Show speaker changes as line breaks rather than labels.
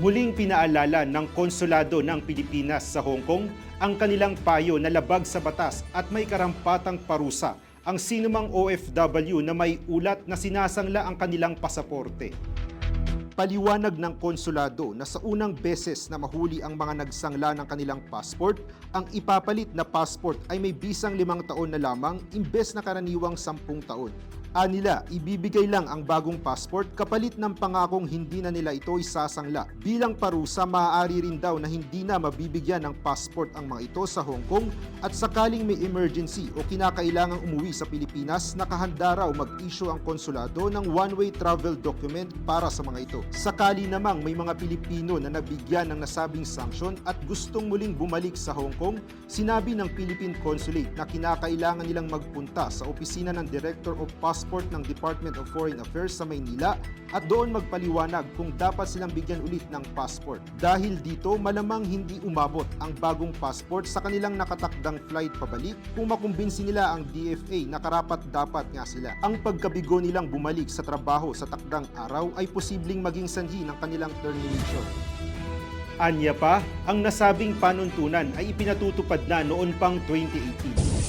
Muling pinaalala ng konsulado ng Pilipinas sa Hong Kong ang kanilang payo na labag sa batas at may karampatang parusa ang sinumang OFW na may ulat na sinasangla ang kanilang pasaporte. Paliwanag ng konsulado na sa unang beses na mahuli ang mga nagsangla ng kanilang passport, ang ipapalit na passport ay may bisang limang taon na lamang imbes na karaniwang sampung taon. Anila, ibibigay lang ang bagong passport kapalit ng pangakong hindi na nila ito isasangla. Bilang parusa, maaari rin daw na hindi na mabibigyan ng passport ang mga ito sa Hong Kong at sakaling may emergency o kinakailangang umuwi sa Pilipinas, nakahanda raw mag-issue ang konsulado ng one-way travel document para sa mga ito. Sakali namang may mga Pilipino na nabigyan ng nasabing sanksyon at gustong muling bumalik sa Hong Kong, sinabi ng Philippine Consulate na kinakailangan nilang magpunta sa opisina ng Director of Passport ng Department of Foreign Affairs sa Maynila at doon magpaliwanag kung dapat silang bigyan ulit ng passport. Dahil dito, malamang hindi umabot ang bagong passport sa kanilang nakatakdang flight pabalik kung makumbinsi nila ang DFA na karapat dapat nga sila. Ang pagkabigo nilang bumalik sa trabaho sa takdang araw ay posibleng maging sanhi ng kanilang termination. Anya pa, ang nasabing panuntunan ay ipinatutupad na noon pang 2018.